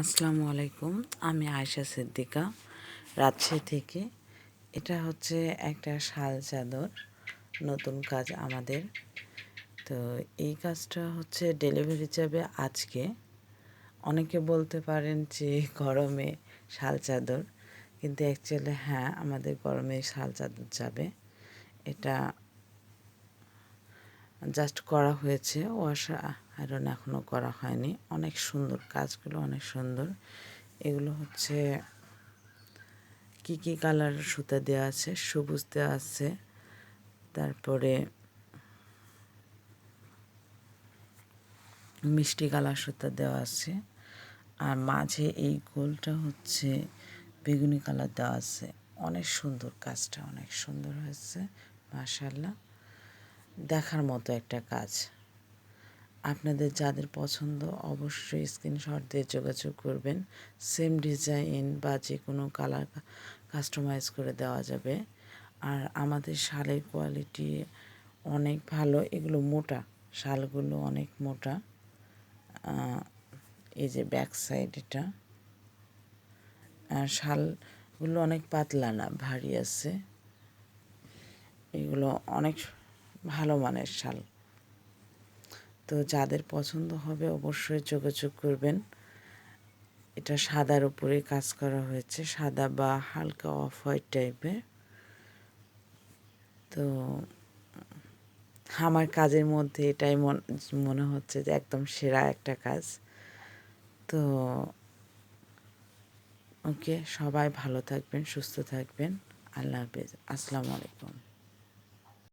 আসসালামু আলাইকুম, আমি আয়শা সিদ্দিকা। রাজশাহী থেকে। এটা হচ্ছে একটা শাল চাদর, নতুন কাজ আমাদের। তো এই কাজটা হচ্ছে ডেলিভারি যাবে আজকে। অনেকে বলতে পারেন যে গরমে শাল চাদর, কিন্তু অ্যাকচুয়ালি হ্যাঁ আমাদের গরমে শাল চাদর যাবে। এটা জাস্ট করা হয়েছে, ওয়াশা আয়রন এখনও করা হয়নি। অনেক সুন্দর, কাজগুলো অনেক সুন্দর। এগুলো হচ্ছে কি কি কালার সুতা দেওয়া আছে? সবুজ দেওয়া আছে। তারপরে মিষ্টি কালার সুতা দেওয়া আছে। আর মাঝে এই গোলটা হচ্ছে বেগুনি কালার দেওয়া আছে। অনেক সুন্দর কাজটা, অনেক সুন্দর হয়েছে মাশাল্লাহ দেখার মতো একটা কাজ। আপনাদের যাদের পছন্দ অবশ্যই স্ক্রিনশট দিয়ে যোগাযোগ করবেন। সেম ডিজাইন বা যে কোনো কালার কাস্টমাইজ করে দেওয়া যাবে। আর আমাদের শালের কোয়ালিটি অনেক ভালো। এগুলো মোটা, শালগুলো অনেক মোটা। এই যে ব্যাক সাইড এটা। আর শালগুলো অনেক পাতলা না, ভারী আছে। এগুলো অনেক ভালো মানের শাল। তো যাদের পছন্দ হবে অবশ্যই যোগাযোগ করবেন। এটা সাদার উপরে কাজ করা হয়েছে, সাদা বা হালকা অফ হোয়াইট টাইপের। তো আমার কাজের মধ্যে এটাই মনে হচ্ছে যে একদম সেরা একটা কাজ। তো ওকে, সবাই ভালো থাকবেন, সুস্থ থাকবেন। আল্লাহ হাফেজ। আসসালামু আলাইকুম।